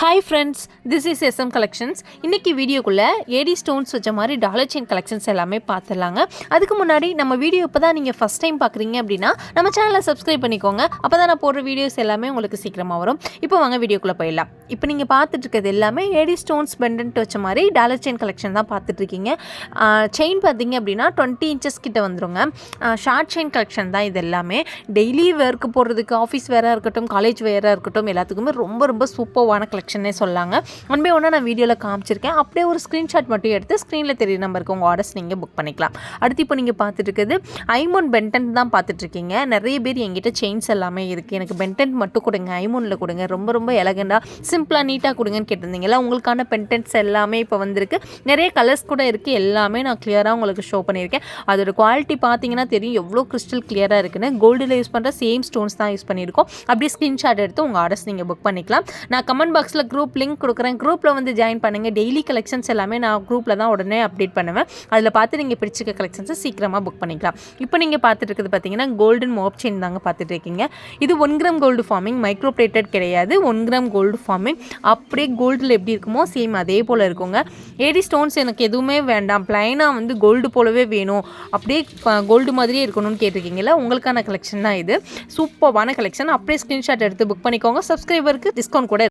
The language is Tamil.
Hi friends this is SM collections இன்றைக்கி வீடியோக்குள்ளே ஏடி ஸ்டோன்ஸ் வச்ச மாதிரி டாலர் செயின் கலெக்ஷன்ஸ் எல்லாமே பார்த்துடலாங்க அதுக்கு முன்னாடி நம்ம வீடியோ இப்போ தான் நீங்கள் ஃபஸ்ட் டைம் பார்க்குறீங்க அப்படின்னா நம்ம சேனலை சப்ஸ்கிரைப் பண்ணிக்கோங்க. அப்போ தான் நான் போடுற வீடியோஸ் எல்லாமே உங்களுக்கு சீக்கிரமாக வரும். இப்போ வாங்க வீடியோக்குள்ளே போயிடலாம். இப்போ நீங்கள் பார்த்துட்டு இருக்கிறது எல்லாமே ஏடி ஸ்டோன்ஸ் பெண்டன்ட் வச்ச மாதிரி டாலர் செயின் கலெக்ஷன் தான் பார்த்துட்ருக்கீங்க செயின் பார்த்தீங்க அப்படின்னா டுவெண்ட்டி இன்ச்சஸ் கிட்ட வந்துருங்க. ஷார்ட் செயின் கலெக்ஷன் தான் இது எல்லாமே. டெய்லி வேர்க்கு போடுறதுக்கு ஆஃபீஸ் வேறாக இருக்கட்டும் காலேஜ் வேறாக இருக்கட்டும் எல்லாத்துக்குமே ரொம்ப ரொம்ப சூப்பர்வான கலெக்ஷன் சொல்லாங்க. ஒன் பை ஒன்றா நான் வீடியோவில் காமிச்சிருக்கேன். அப்படியே ஒரு ஸ்க்ரீன்ஷாட் மட்டும் எடுத்து ஸ்க்ரீனில் தெரிய நம்பருக்கு உங்கள் ஆர்டர்ஸ் நீங்கள் புக் பண்ணிக்கலாம். அடுத்து இப்போ நீங்கள் பார்த்துட்டு ஐமோன் பென்டன் தான் பார்த்துட்ருக்கீங்க நிறைய பேர் எங்கிட்ட செயின்ஸ் எல்லாமே இருக்குது எனக்கு பென்டென்ட் மட்டும் கொடுங்க ஐமோனில் கொடுங்க. ரொம்ப ரொம்ப எலகண்டாக சிம்பிளாக நீட்டாக கொடுங்கன்னு கேட்டிருந்தீங்களா உங்களுக்கான பென்டென்ட்ஸ் எல்லாமே இப்போ வந்திருக்கு. நிறைய கலர்ஸ் கூட இருக்குது எல்லாமே நான் கிளியராக உங்களுக்கு ஷோ பண்ணியிருக்கேன். அதோட குவாலிட்டி பார்த்தீங்கன்னா தெரியும். எவ்வளோ கிறிஸ்டல் கிளியராக இருக்குன்னு. கோல்டில் யூஸ் பண்ணுற சேம் ஸ்டோன்ஸ் தான் யூஸ் பண்ணியிருக்கோம். அப்படியே ஸ்க்ரீன்ஷாட் எடுத்து உங்கள் ஆர்டர்ஸ் நீங்கள் புக் பண்ணிக்கலாம். நான் கமெண்ட் பாக்ஸில் குரூப் லிங்க் கொடுக்குறேன். குரூப்பில் வந்து ஜாயின் பண்ணுங்கள் டெய்லி கலெக்ஷன்ஸ் எல்லாமே நான் குரூப்பில் தான் உடனே அப்டேட் பண்ணுவேன். அதில் பார்த்து நீங்கள் பிடிச்சிக்க கலெக்ஷன்ஸை சீக்கிரமாக புக் பண்ணிக்கலாம். இப்போ நீங்கள் பார்த்துட்டு பார்த்தீங்கன்னா கோல்டன் மோப் செயின் தாங்க பார்த்துட்டு இருக்கீங்க. இது one gram gold forming micro plated கிடையாது. ஒன் கிராம் கோல்டு ஃபார்மிங் அப்படியே கோல்டில் எப்படி இருக்குமோ சேம் அதே போல் இருக்குங்க. ஏடி ஸ்டோன்ஸ் எனக்கு எதுவுமே வேண்டாம். பிளைனாக வந்து கோல்டு போலவே வேணும். அப்படியே கோல்டு மாதிரியே இருக்கணும்னு கேட்டிருக்கீங்களா உங்களுக்கான கலெக்ஷன் தான் இது. சூப்பர்வான கலெக்ஷன் அப்படியே ஸ்க்ரீன்ஷாட் எடுத்து புக் பண்ணிக்கோங்க. சப்ஸ்கிரைபருக்கு டிஸ்கவுண்ட் கூட